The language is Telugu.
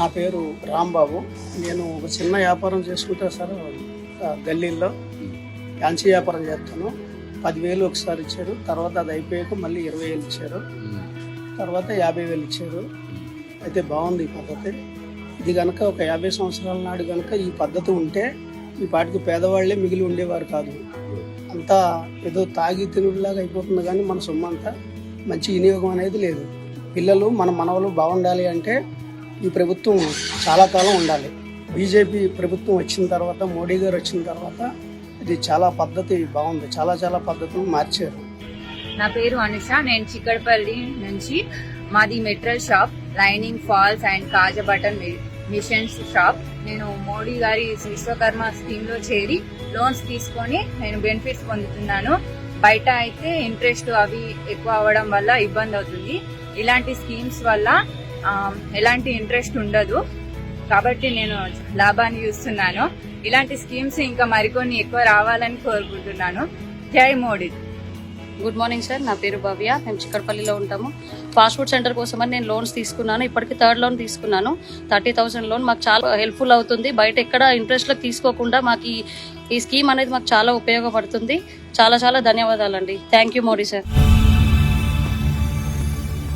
నా పేరు రాంబాబు. నేను ఒక చిన్న వ్యాపారం చేసుకుంటా సార్ గల్లీల్లో. ఫ్యాన్సీ వ్యాపారం చేస్తాను. పదివేలు ఒకసారి ఇచ్చారు. తర్వాత అది అయిపోయాక మళ్ళీ ఇరవై వేలు ఇచ్చారు. తర్వాత యాభై వేలు ఇచ్చారు. అయితే బాగుంది ఈ పద్ధతి. ఇది కనుక ఒక యాభై సంవత్సరాల నాడు కనుక ఈ పద్ధతి ఉంటే ఈ పాటికి పేదవాళ్ళే మిగిలి ఉండేవారు కాదు. అంతా ఏదో తాగి తినుడిలాగా అయిపోతుంది కానీ మన సొమ్ము అంతా మంచి వినియోగం అనేది లేదు. పిల్లలు మన మనవలు బాగుండాలి అంటే ఈ ప్రభుత్వం చాలా కాలం ఉండాలి. బీజేపీ ప్రభుత్వం వచ్చిన తర్వాత మోడీ గారు వచ్చిన తర్వాత ఇది చాలా పద్ధతి బాగుంది. చాలా చాలా పద్ధతులు మార్చారు. నా పేరు అనుష. నేను చిక్కడపల్లి నుంచి మాది metal shop lining falls and kaja button machines shop. నేను మోడీ గారి విశ్వకర్మ స్కీమ్లో చేరి లోన్స్ తీసుకొని నేను బెనిఫిట్స్ పొందుతున్నాను. బయట అయితే ఇంట్రెస్ట్ అవి ఎక్కువ అవ్వడం వల్ల ఇబ్బంది అవుతుంది. ఇలాంటి స్కీమ్స్ వల్ల ఎలాంటి ఇంట్రెస్ట్ ఉండదు. కాబట్టి నేను లాభాన్ని చూస్తున్నాను. ఇలాంటి స్కీమ్స్ ఇంకా మరికొన్ని ఎక్కువ రావాలని కోరుకుంటున్నాను. జై మోడీ. Good morning sir. నా పేరు భవ్య. మేము చిక్కడపల్లిలో ఉంటాము. ఫాస్ట్ ఫుడ్ సెంటర్ కోసమని నేను లోన్స్ తీసుకున్నాను. ఇప్పటికి థర్డ్ లోన్ తీసుకున్నాను. థర్టీ థౌసండ్ లోన్ మాకు చాలా హెల్ప్ఫుల్ అవుతుంది. బయట ఎక్కడ ఇంట్రెస్ట్లో తీసుకోకుండా మాకు ఈ స్కీమ్ అనేది మాకు చాలా ఉపయోగపడుతుంది. చాలా చాలా ధన్యవాదాలండి. Thank you Modi sir.